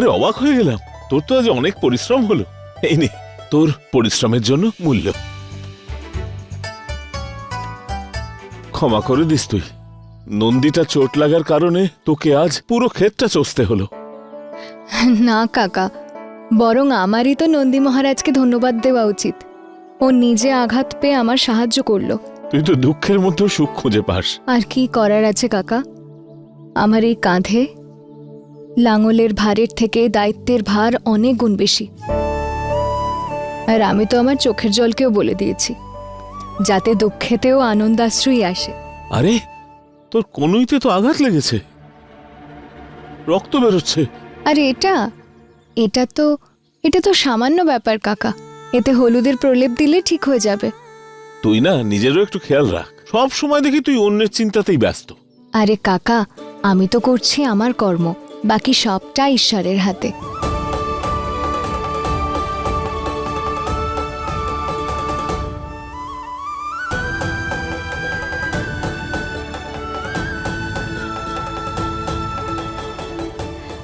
আরে অবাক হয়ে গেলাম। তোর তো আজ অনেক পরিশ্রম হলো। এই নে তোর পরিশ্রমের জন্য মূল্য। ক্ষমা করে দিস তুই। নন্দীটা চোট লাগার কারণে তোকে আজ পুরো ক্ষেতটা চষতে হলো। না কাকা। বরং আমারই তো নন্দী মহারাজকে ধন্যবাদ দেওয়া উচিত। ও নিজে আঘাত পেয়ে আমার সাহায্য করল। তুই তো দুঃখের মধ্যেও সুখ খুঁজে পাস। আর কি করার আছে কাকা? আমার এই কাঁধে লাঙলের ভারের থেকে দায়িত্বের ভার অনেক গুণ বেশি। আর আমি তো আমার চোখের জলকেও বলে দিয়েছি যাতে দুঃখেতেও আনন্দাশ্রুই আসে। আরে তোর কোনোইতে তো আঘাত লেগেছে। রক্ত বেরোচ্ছে। আর এটা এটা তো এটা তো সামান্য ব্যাপার কাকা। এতে হলুদের প্রলেপ দিলে ঠিক হয়ে যাবে। তুই না নিজেরও একটু খেয়াল রাখ। সব সময় দেখি তুই অন্যের চিন্তাতেই ব্যস্ত। আরে কাকা আমি তো করছি আমার কর্ম। বাকি সবটা ঈশ্বরের হাতে।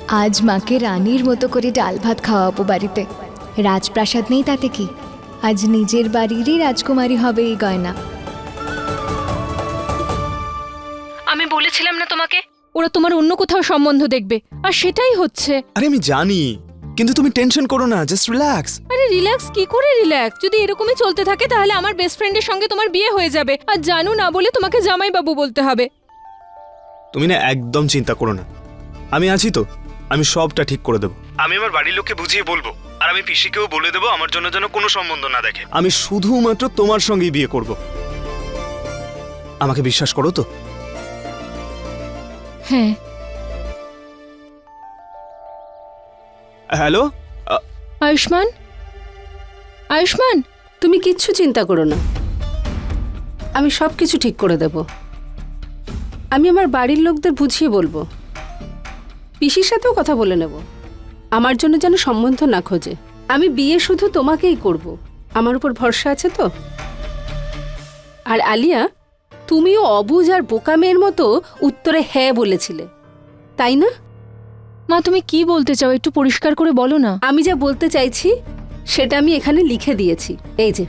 আজ মাকে রানীর মতো করে ডাল ভাত খাওয়াবো বাড়িতে। রাজপ্রাসাদ নেই তাতে কি? আজ নিজের বাড়িরই রাজকুমারী হবে এই গয়না। ওরা তোমার অন্য কোথাও সম্বন্ধ দেখবে। আর সেটাই হচ্ছে। আরে আমি জানি কিন্তু তুমি টেনশন করো না জাস্ট রিল্যাক্স আরে রিল্যাক্স? কি করে রিল্যাক্স? যদি এরকমই চলতে থাকে তাহলে আমার বেস্ট ফ্রেন্ডের সঙ্গে তোমার বিয়ে হয়ে যাবে। আর জানু না বলে তোমাকে জামাই বাবু বলতে হবে। তুমি না একদম চিন্তা করো না। আমি আছি তো আমি সবটা ঠিক করে দেবো। আমি আমার বাড়ির লোককে বুঝিয়ে বলব আর আমি পিসিকেও বলে দেবো আমার জন্য যেন কোনো সম্বন্ধ না দেখে। আমি শুধুমাত্র তোমার সঙ্গেই বিয়ে করব। আমাকে বিশ্বাস করো তো? হ্যাঁ। হ্যালো? আয়ুষ্মান? আয়ুষ্মান তুমি কিচ্ছু চিন্তা করো না। আমি সব কিছু ঠিক করে দেব। আমি আমার বাড়ির লোকদের বুঝিয়ে বলব। পিসির সাথেও কথা বলে নেব। আমার জন্য যেন সম্বন্ধ না খোঁজে। আমি বিয়ে শুধু তোমাকেই করব। আমার উপর ভরসা আছে তো? আর আলিয়া তুমিও অবুজ আর বোকা মেয়ের মতো উত্তরে হ্যাঁ বলেছিলে তাই না? মা তুমি কি বলতে চাও একটু পরিষ্কার করে বলো না। আমি যা বলতে চাইছি সেটা আমি এখানে লিখে দিয়েছি। এই যে।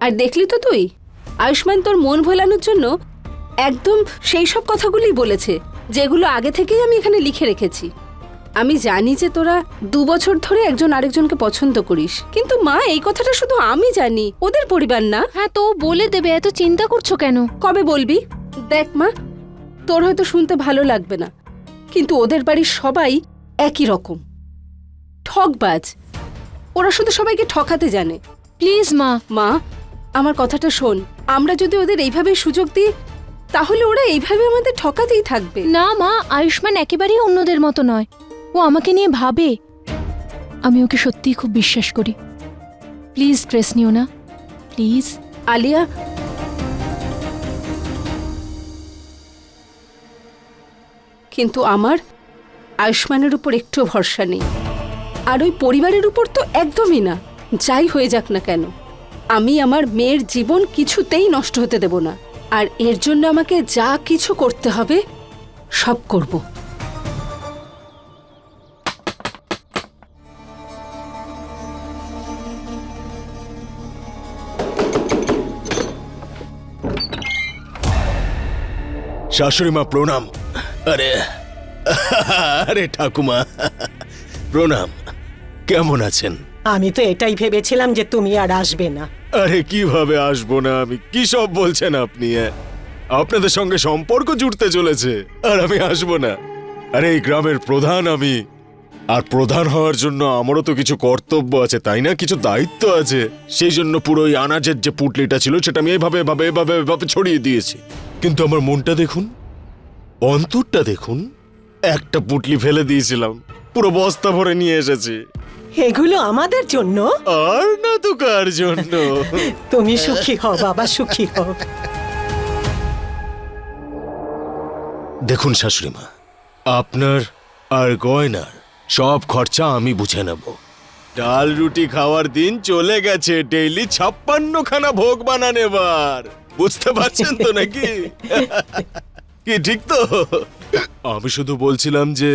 আর দেখলি তো তুই আয়ুষ্মান তোর মন ভোলানোর জন্য একদম সেই সব কথাগুলোই বলেছে যেগুলো আগে থেকেই আমি এখানে লিখে রেখেছি। আমি জানি যে তোরা দু বছর ধরে একজন আরেকজনকে পছন্দ করিস কিন্তু মা এই কথাটা শুধু আমি জানি ওদের পরিবার না। হ্যাঁ তো বলে দেবে এত চিন্তা করছ কেন? কবে বলবি? দেখ মা তোর হয়তো শুনতে ভালো লাগবে না কিন্তু ওদের বাড়ির সবাই একই রকম। ঠকবাজ ওরা শুধু সবাইকে ঠকাতে জানে। প্লিজ মা। মা আমার কথাটা শোন আমরা যদি ওদের এইভাবে সুযোগ দিই তাহলে ওরা এইভাবে আমাদের ঠকাতেই থাকবে। না মা আয়ুষ্মান একেবারেই অন্যদের মতো নয়। ও আমাকে নিয়ে ভাবে। আমি ওকে সত্যিই খুব বিশ্বাস করি। প্লিজ স্ট্রেস নিও না। প্লিজ। আলিয়া। কিন্তু আমার আয়ুষ্মানের উপর একটু ভরসা নেই। আর ওই পরিবারের উপর তো একদমই না। যাই হয়ে যাক না কেন। আমি আমার মেয়ের জীবন কিছুতেই নষ্ট হতে দেব না। আর এর জন্য আমাকে যা কিছু করতে হবে, সব করব। শাশুড়ি মা প্রণাম। আরে আরে ঠাকুমা প্রণাম। কেমন আছেন? আমি তো এটাই ভেবেছিলাম যে তুমি আর আসবে না। আরে কীভাবে আসব না আমি? কি সব বলছেন আপনি আপনাদের সঙ্গে সম্পর্ক জুড়তে চলেছে আর আমি আসব না। আরে এই গ্রামের প্রধান আমি। আর প্রধান হওয়ার জন্য আমারও তো কিছু কর্তব্য আছে তাই না? কিছু দায়িত্ব আছে। সেই জন্য পুরো ওই আনাজের যে পুটলিটা ছিল সেটা আমি এভাবে এভাবে এভাবে এভাবে ছড়িয়ে দিয়েছি। কিন্তু আমার মনটা দেখুন অন্তরটা দেখুন একটা পুটলি ফেলে দিয়েছিলাম। পুরো বস্তা ভরে নিয়ে এসেছি। এগুলো আমাদের জন্য? আর না তো কার জন্য? তুমি সুখী হও বাবা সুখী হও। দেখুন শাশুড়ি মা আপনার আর গয়নার সব খরচা আমি বুঝে নেব। ডাল রুটি খাওয়ার দিন চলে গেছে ডেইলি ছাপ্পান্ন খানা ভোগ বানানেবার বুঝতে পারছেন তো নাকি? কি, ঠিক তো? আমি শুধু বলছিলাম যে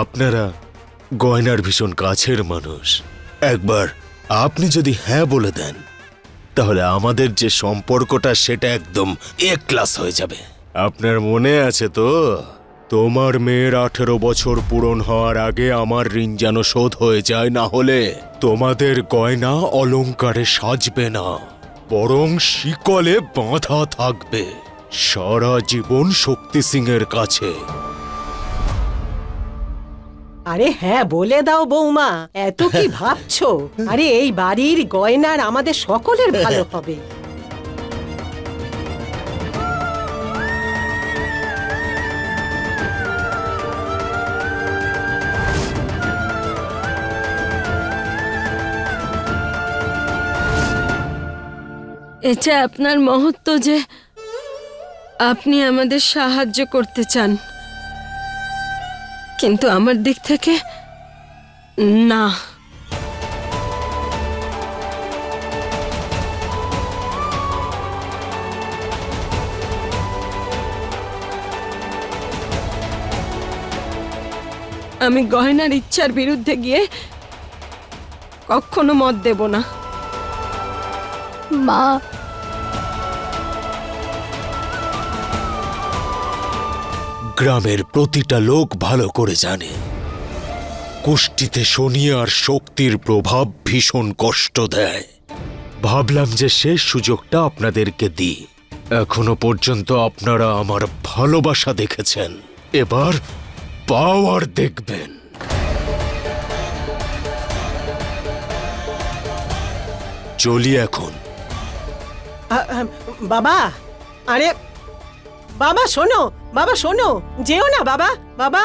আপনারা গয়নার ভীষণ কাছের মানুষ। একবার আপনি যদি হ্যাঁ বলে দেন, তাহলে আমাদের যে সম্পর্কটা সেটা একদম এক ক্লাস হয়ে যাবে। আপনার মনে আছে তো? তোমার মেয়ের আঠেরো বছর পূরণ হওয়ার আগে আমার ঋণ যেন শোধ হয়ে যায়, না হলে তোমাদের গয়না অলংকারে সাজবে না। বরং শিকলে বাঁধা থাকবে। সারা জীবন শক্তি সিং এর কাছে। আরে হ্যাঁ বলে দাও বৌমা, এত কি ভাবছ? আরে এই বাড়ির গয়নার আমাদের সকলের ভালো হবে। এটা আপনার মহত্ব যে আপনি আমাদের সাহায্য করতে চান। কিন্তু আমার দিক থেকে না। আমি গয়নার ইচ্ছার বিরুদ্ধে গিয়ে কখনো মত দেব না। মা গ্রামের প্রতিটা লোক ভালো করে জানে। কুষ্টিতে শনি আর শক্তির প্রভাব ভীষণ কষ্ট দেয়। ভাবলাম যে শেষ সুযোগটা আপনাদেরকে দিই। এখনও পর্যন্ত আপনারা আমার ভালোবাসা দেখেছেন। এবার পাওয়ার দেখবেন। চলি এখন। বাবা! আরে বাবা, শোনো বাবা, শোনো, যেও না, বাবা বাবা।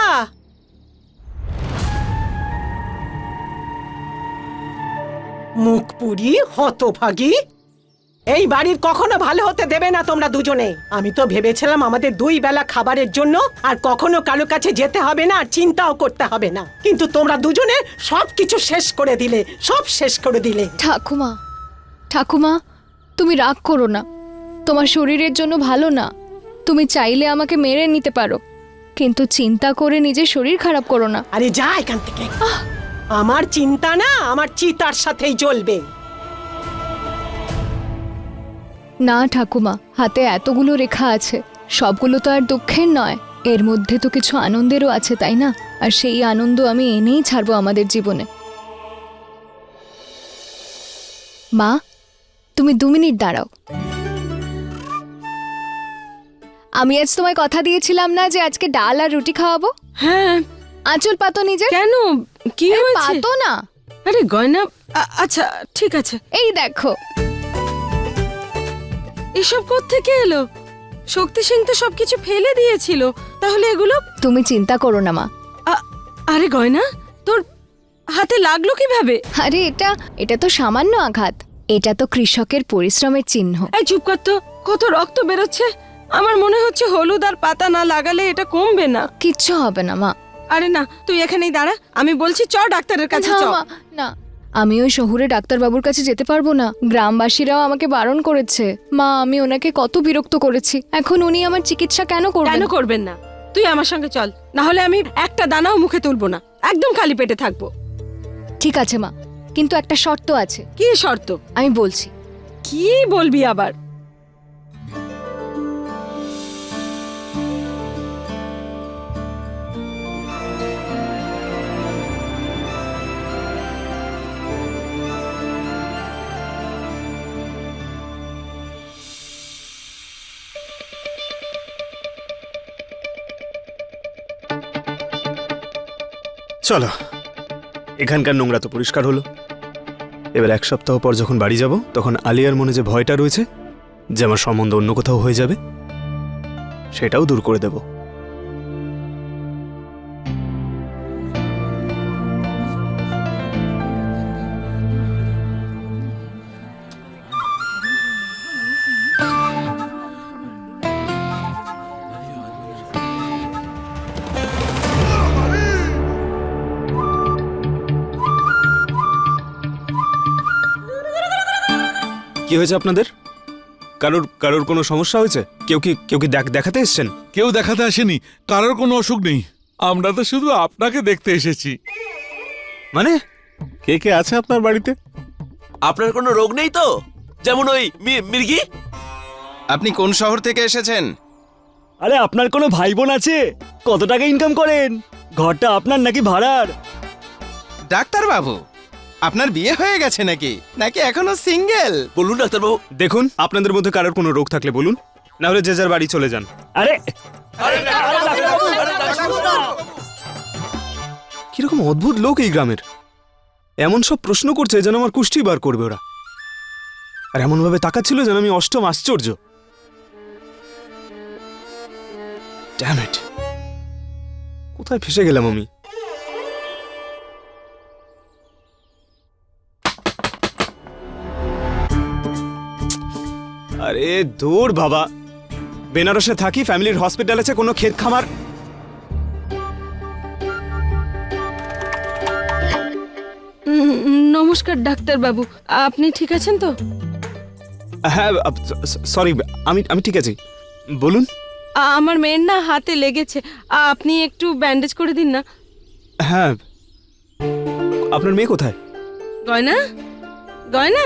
মুখ পুরি হতভাগী। এই বাড়ির কখনো ভালো হতে দেবে না তোমরা দুজনে। আমি তো ভেবেছিলাম আমাদের দুই বেলা খাবারের জন্য আর কখনো কারও কাছে যেতে হবে না আর চিন্তাও করতে হবে না। কিন্তু তোমরা দুজনে সব কিছু শেষ করে দিলে, সব শেষ করে দিলে। ঠাকুমা ঠাকুমা, তুমি রাগ করো না। তোমার শরীরের জন্য ভালো না। তুমি চাইলে আমাকে মেরে নিতে পারো কিন্তু চিন্তা করে নিজের শরীর খারাপ করো না। আরে যা এখান থেকে। আমার চিন্তা না আমার চিতার সাথেই জ্বলবে না ঠাকুমা হাতে এতগুলো রেখা আছে সবগুলো তো আর দুঃখের নয়। এর মধ্যে তো কিছু আনন্দেরও আছে তাই না? আর সেই আনন্দ আমি এনেই ছাড়বো আমাদের জীবনে। মা তুমি দু মিনিট দাঁড়াও। আমি আজ তোমায় কথা দিয়েছিলাম না যে আজকে ডাল আর রুটি খাওয়াবো? হ্যাঁ। আঁচল পাতো নিজে কেন? কি হয়েছে? পাতো না। আরে গয়না আচ্ছা ঠিক আছে। এই দেখো। এসব থেকে এলো? শক্তি সিং তো সবকিছু ফেলে দিয়েছিল। তাহলে এগুলো? তুমি চিন্তা করো না মা। আরে গয়না তোর হাতে লাগল কীভাবে? আরে এটা এটা তো সামান্য আঘাত। এটা তো কৃষকের পরিশ্রমের চিহ্ন। এই চুপ কর তো কত রক্ত বেরোচ্ছে। আমার মনে হচ্ছে হলুদ আর পাতা না লাগালে এটা কমবে না। কিচ্ছু হবে না মা। আরে না তুই এখানেই দাঁড়া। আমি বলছি চ ডাক্তারের কাছে না, চ। মা, না। আমি ওই শহুরে ডাক্তারবাবুর কাছে যেতে পারব না। গ্রামবাসীরাও আমাকে বারণ করেছে। মা আমি ওনাকে কত বিরক্ত করেছি। এখন উনি আমার চিকিৎসা কেন করবেন? কেন করবেন না? তুই আমার সঙ্গে চল। না হলে আমি একটা দানাও মুখে তুলবো না। একদম খালি পেটে থাকব। ঠিক আছে মা। কিন্তু একটা শর্ত আছে। কি শর্ত? আমি বলছি। কি বলবি আবার? চলো। এখানকার নোংরা তো পরিষ্কার হলো। এবার এক সপ্তাহ পর যখন বাড়ি যাব, তখন আলিয়ার মনে যে ভয়টা রয়েছে যে আমার সম্বন্ধ অন্য কোথাও হয়ে যাবে। সেটাও দূর করে দেব। হয়েছে আপনাদের? কারোর কারোর কোনো সমস্যা হয়েছে? কেউ কি কেউ কি দেখ- দেখাতে এসছেন? কেউ দেখাতে আসেনি। কারোর কোনো অসুখ নেই। আমরা তো শুধু আপনাকে দেখতে এসেছি। মানে? কে কে আছে আপনার বাড়িতে? আপনার কোনো রোগ নেই তো? যেমন ওই মি- মির্গি? আপনি কোন শহর থেকে এসেছেন? আরে আপনার কোনো ভাই বোন আছে? কত টাকা ইনকাম করেন? ঘরটা আপনার নাকি ভাড়ার? ডাক্তার বাবু আপনার বিয়ে হয়ে গেছে নাকি? নাকি এখনও সিঙ্গেল? বলুন ডাক্তারবাবু। দেখুন আপনাদের মধ্যে কারোর কোনো রোগ থাকলে বলুন না হলে যে যার বাড়ি চলে যান। আরে! কীরকম অদ্ভুত লোক এই গ্রামের। এমন সব প্রশ্ন করছে যেন আমার কুষ্টি বার করবে ওরা। আর এমনভাবে তাকাচ্ছিল যেন আমি অষ্টম আশ্চর্য। কোথায় ফেসে গেলাম আমি? আরে দূর বাবা। বেনারসে থাকি ফ্যামিলির হসপিটাল আছে কোনো ক্ষেত খামার? নমস্কার ডাক্তার বাবু আপনি ঠিক আছেন তো? হ্যাঁ সরি আমি আমি ঠিক আছি। বলুন। আমার মেয়ের না হাতে লেগেছে। আপনি একটু ব্যান্ডেজ করে দিন না। হ্যাঁ। আপনার মেয়ে কোথায়? গয়না? গয়না?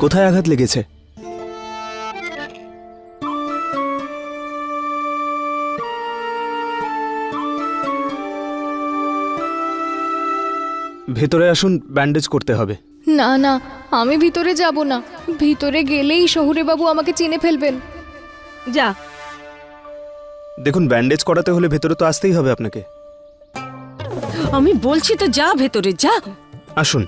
কোথায় আঘাত লেগেছে? ভেতরে আসুন ব্যান্ডেজ করতে হবে। না না আমি ভিতরে যাব না। ভিতরে গেলেই শহুরে বাবু আমাকে চিনে ফেলবেন। যা। দেখুন ব্যান্ডেজ করাতে হলে ভেতরে তো আসতেই হবে আপনাকে। আমি বলছি তো যা ভেতরে যা। আসুন।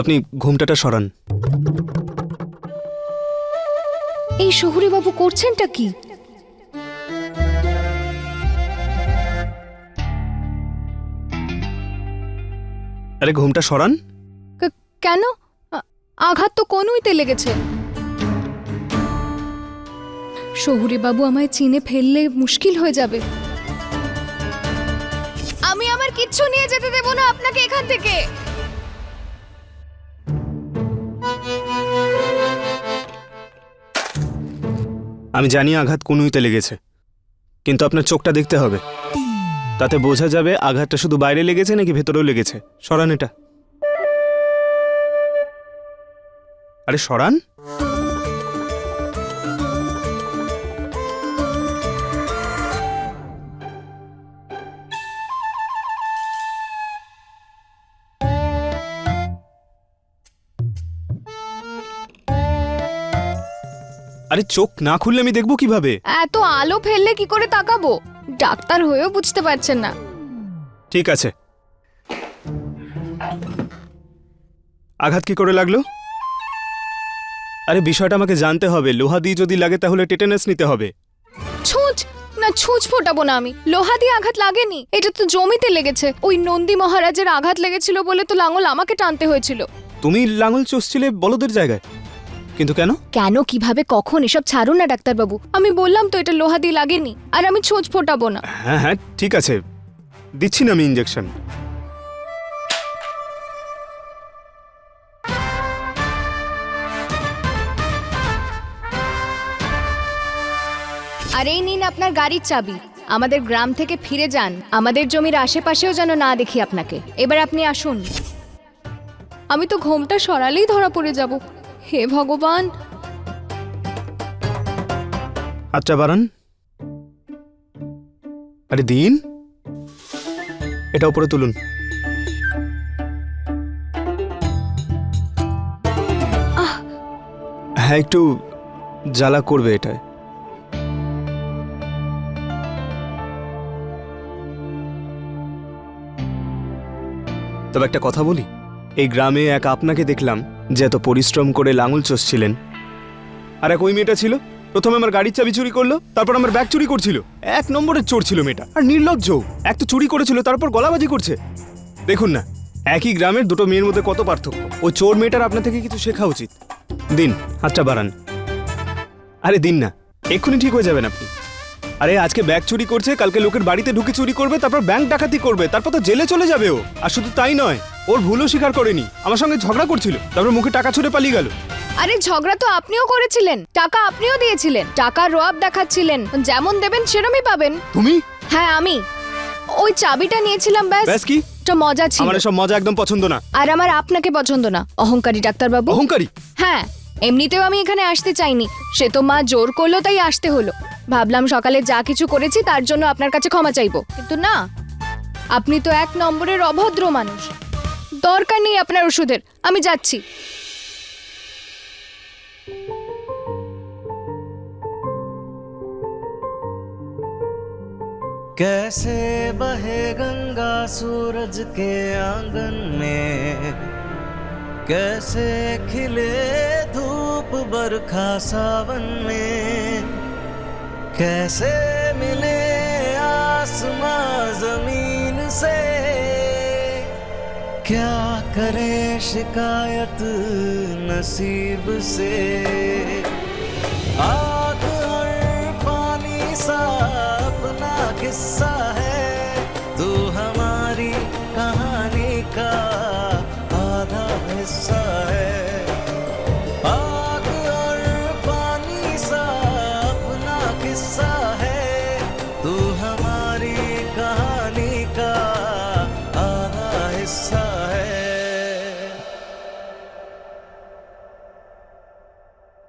আপনি ঘুমটাটা সরান। এই শহুরে বাবু করছেনটা কি? আরে ঘুমটা সরান। কেন? আঘাত তো কোনুইতে লেগেছে। শহুরে বাবু আমায় চিনে ফেললে মুশকিল হয়ে যাবে। আমি আমার কিচ্ছু নিয়ে যেতে দেব না আপনাকে এখান থেকে। আমি জানি আঘাত কুনুইতে লেগেছে। কিন্তু আপনার চোখটা দেখতে হবে। তাতে বোঝা যাবে আঘাতটা শুধু বাইরে লেগেছে নাকি ভেতরেও লেগেছে। সরান এটা। আরে সরান? আরে চোখ না খুললে আমি দেখব কীভাবে? এত আলো ফেললে কি করে তাকাবো? ডাক্তার হয়েও বুঝতে পারছেন না। ঠিক আছে। আঘাত কি করে লাগল? আরে বিষয়টা আমাকে জানতে হবে। লোহা দিয়ে যদি লাগে তাহলে টেটেনাস নিতে হবে। ছুঁচ! না ছুঁচ ফোটাবো না আমি। লোহা দিয়ে আঘাত লাগেনি? এটা তো জমিতে লেগেছে। ওই নন্দী মহারাজের আঘাত লেগেছিল বলে তো লাঙল আমাকে টানতে হয়েছিল। তুমি লাঙল চষছিলে বলদের জায়গায়। কিন্তু কেন? কেন কীভাবে কখন এসব ছাড়ুন না ডাক্তারবাবু। আমি বললাম তো এটা লোহা দিয়ে লাগেনি আর আমি ছোঁচ ফোটাবো না। হ্যাঁ হ্যাঁ ঠিক আছে। দিচ্ছি না আমি ইঞ্জেকশন আর এই নিন আপনার গাড়ির চাবি। আমাদের গ্রাম থেকে ফিরে যান। আমাদের জমির আশেপাশেও যেন না দেখি আপনাকে। এবার আপনি আসুন। আমি তো ঘোমটা সরালেই ধরা পড়ে যাব। হে ভগবান। আচ্ছা বাড়ান আরে দিন। এটা উপরে তুলুন। হ্যাঁ একটু জ্বালা করবে এটায় তবে একটা কথা বলি। এই গ্রামে এক আপনাকে দেখলাম, যে এত পরিশ্রম করে লাঙুল চষছিলেন। আর এক ওই মেয়েটা ছিল, প্রথমে আমার গাড়ির চাবি চুরি করল, তারপর আমার ব্যাগ চুরি করছিল। এক নম্বরের চোর ছিল মেয়েটা, আর নির্লজ্জ এক তো চুরি করেছিল, তারপর গলাবাজি করছে। দেখুন না, একই গ্রামের দুটো মেয়ের মধ্যে কত পার্থক্য। ও চোর মেয়েটার আপনার থেকে কিছু শেখা উচিত। দিন, হাতটা বাড়ান। আরে দিন না, এক্ষুনি ঠিক হয়ে যাবেন আপনি। আরে আজকে ব্যাগ চুরি করছে, কালকে লোকের বাড়িতে ঢুকে চুরি করবে, তারপর ব্যাংক ডাকাতি করবে, তারপর তো জেলে চলে যাবে ও। আর শুধু তাই নয় ওর ভুলও স্বীকার করেনি। আমার সঙ্গে ঝগড়া করছিল তারপর মুখে টাকা ছুড়ে পালিয়ে গেল। আরে ঝগড়া তো আপনিও করেছিলেন টাকা আপনিও দিয়েছিলেন টাকার রোয়াব দেখাচ্ছিলেন যেমন দেবেন সেরমই পাবেন। তুমি? হ্যাঁ আমি। ওই চাবিটা নিয়েছিলাম ব্যাস। ব্যাস কি? একটা মজা ছিল। আমার এসব মজা একদম পছন্দ না। আর আমার আপনাকে পছন্দ না অহংকারী ডাক্তারবাবু। অহংকারী? হ্যাঁ এমনিতেও আমি এখানে আসতে চাইনি। সে তো মা জোর করল তাই আসতে হলো। ভাবলাম সকালে যা কিছু করেছি তার জন্য আপনার কাছে ক্ষমা চাইব। কিন্তু না আপনি তো এক নম্বরের অভদ্র মানুষ। দরকার নেই আপনার ওষুধের আমি যাচ্ছি कैसे बहे गंगा सूरज के आंगन में कैसे खिले धूप बरखा सावन में कैसे मिले आसमां जमीन से क्या करे शिकायत नसीब से? आग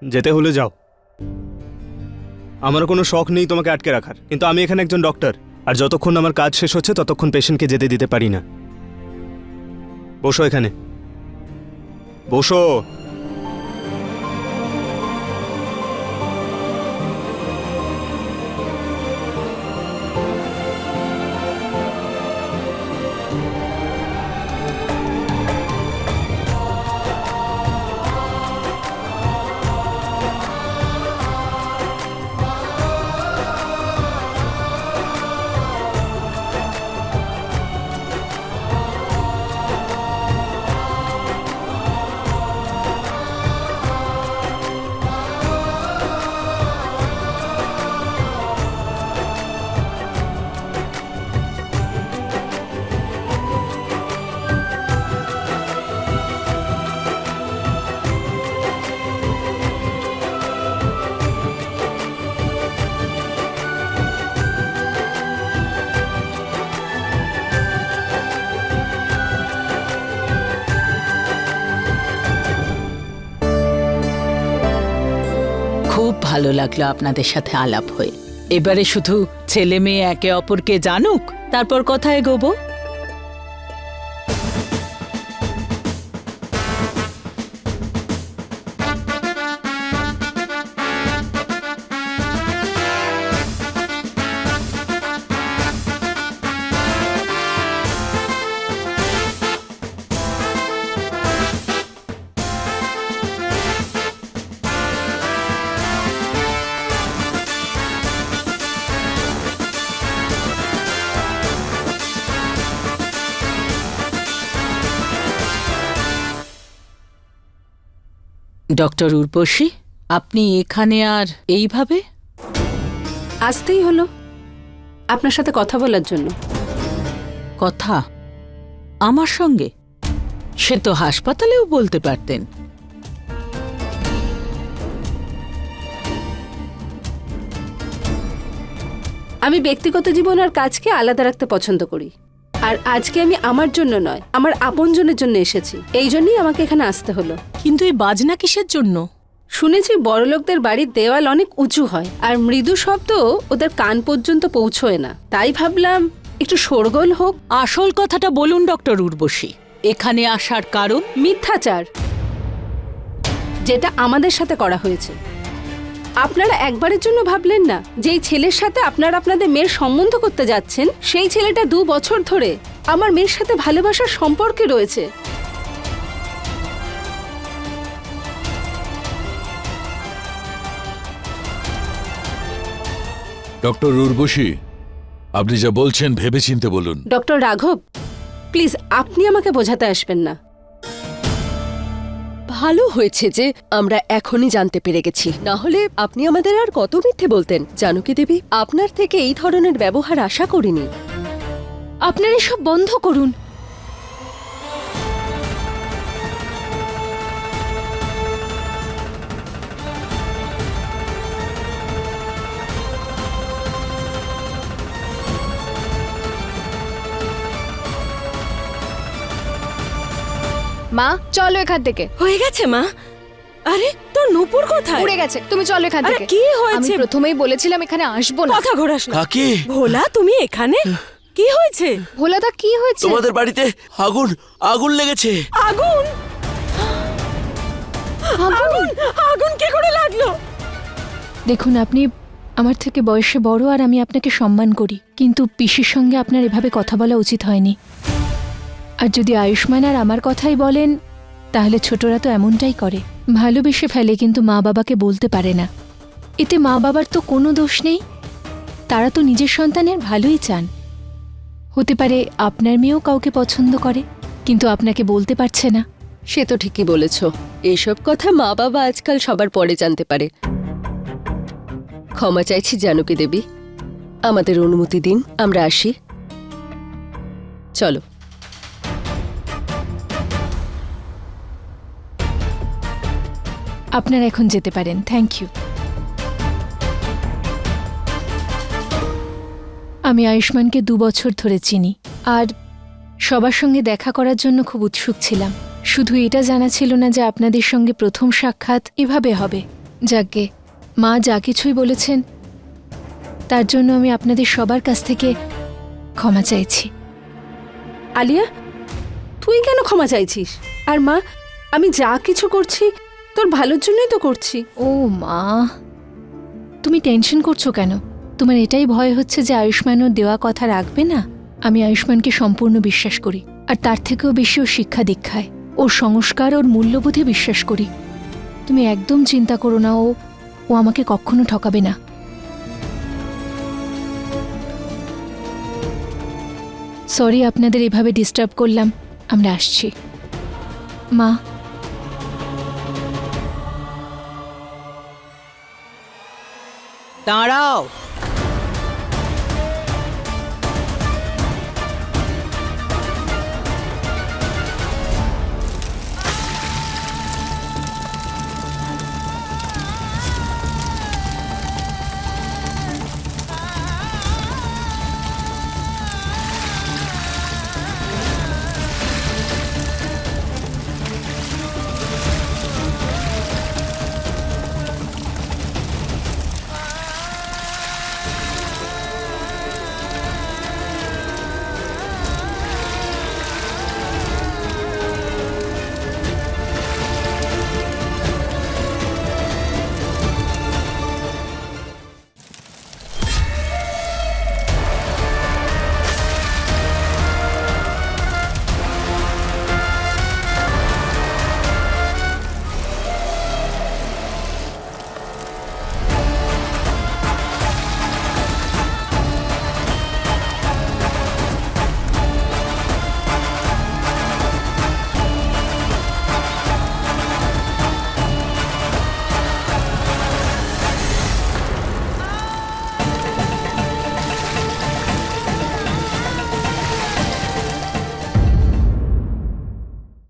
যেতে হলে যাও। আমার কোনো শখ নেই তোমাকে আটকে রাখার, কিন্তু আমি এখানে একজন ডক্টর আর যতক্ষণ আমার কাজ শেষ হচ্ছে ততক্ষণ পেশেন্টকে যেতে দিতে পারি না। বসো এখানে। বসো। ভালো লাগল আপনাদের সাথে আলাপ হয়ে। এবারে শুধু ছেলে মেয়ে একে অপরকে জানুক, তারপর কথায় এগোবো ডক্টর উর্বশী আপনি এখানে আর এইভাবে? আসতেই হলো। আপনার সাথে কথা বলার জন্য। কথা? আমার সঙ্গে? সে তো হাসপাতালেও বলতে পারতেন। আমি ব্যক্তিগত জীবন আর কাজকে আলাদা রাখতে পছন্দ করি। আর আজকে আমি আমার জন্য নয় আমার আপনজনের জন্য এসেছি। এই জন্যই আমাকে এখানে আসতে হলো। কিন্তু এই বাজনা কিসের জন্য? শুনেছি বড়লোকদের বাড়ির দেওয়াল অনেক উঁচু হয় আর মৃদু শব্দ ওদের কান পর্যন্ত পৌঁছয় না। তাই ভাবলাম একটু শোরগোল হোক। আসল কথাটা বলুন ডক্টর উর্বশী। এখানে আসার কারণ? মিথ্যাচার যেটা আমাদের সাথে করা হয়েছে। আপনারা একবারের জন্য ভাবলেন না যে এই ছেলের সাথে আপনারা আপনাদের মেয়ের সম্বন্ধ করতে যাচ্ছেন? সেই ছেলেটা দু বছর ধরে আমার মেয়ের সাথে ভালোবাসার সম্পর্কে রয়েছে। ডক্টর উর্বশী আপনি যা বলছেন ভেবেচিন্তে বলুন। ডক্টর রাঘব প্লিজ আপনি আমাকে বোঝাতে আসবেন না। ভালো হয়েছে যে আমরা এখনই জানতে পেরে গেছি। না হলে আপনি আমাদের আর কত মিথ্যে বলতেন? জানকী দেবী, আপনার থেকে এই ধরনের ব্যবহার আশা করিনি। আপনার এসব বন্ধ করুন। মা চলো এখান থেকে। হয়ে গেছে মা? আরে তোর নূপুর কোথায়? উড়ে গেছে তুমি চলো এখান থেকে। কি হয়েছে? আমি প্রথমেই বলেছিলাম এখানে আসব না। কথা ঘোরাস না। কাকি! ভোলা তুমি এখানে? কি হয়েছে? ভোলাদা কি হয়েছে? তোমাদের বাড়িতে আগুন আগুন লেগেছে। আগুন? আগুন আগুন কি করে লাগল? দেখুন আপনি আমার থেকে বয়সে বড় আর আমি আপনাকে সম্মান করি কিন্তু পিসির সঙ্গে আপনার এভাবে কথা বলা উচিত হয়নি। আর যদি আয়ুষ্মান আর আমার কথাই বলেন, তাহলে ছোটরা তো এমনটাই করে। ভালোবেসে ফেলে কিন্তু মা বাবাকে বলতে পারে না। এতে মা বাবার তো কোনো দোষ নেই। তারা তো নিজের সন্তানের ভালোই চান। হতে পারে আপনার মেয়েও কাউকে পছন্দ করে, কিন্তু আপনাকে বলতে পারছে না। সে তো ঠিকই বলেছ। এইসব কথা মা বাবা আজকাল সবার পরে জানতে পারে। ক্ষমা চাইছি জানকী দেবী। আমাদের অনুমতি দিন, আমরা আসি। চলো। আপনারা এখন যেতে পারেন। থ্যাংক ইউ আমি আয়ুষ্মানকে দু বছর ধরে চিনি। আর সবার সঙ্গে দেখা করার জন্য খুব উৎসুক ছিলাম। শুধু এটা জানা ছিল না যে আপনাদের সঙ্গে প্রথম সাক্ষাৎ এভাবে হবে। যাকে মা যা কিছুই বলেছেন, তার জন্য আমি আপনাদের সবার কাছ থেকে ক্ষমা চাইছি। আলিয়া, তুই কেন ক্ষমা চাইছিস? আর মা, আমি যা কিছু করছি তোর ভালোর জন্যই তো করছি। ও মা, তুমি টেনশন করছ কেন? তোমার এটাই ভয় হচ্ছে যে আয়ুষ্মান ওর দেওয়া কথা রাখবে না? আমি আয়ুষ্মানকে সম্পূর্ণ বিশ্বাস করি, আর তার থেকেও বেশি ও শিক্ষা দীক্ষায়। ওর সংস্কার, ওর মূল্যবোধে বিশ্বাস করি। তুমি একদম চিন্তা করো না, ও ও আমাকে কখনো ঠকাবে না। সরি, আপনাদের এভাবে ডিস্টার্ব করলাম। আমরা আসছি। মা দাঁড়াও।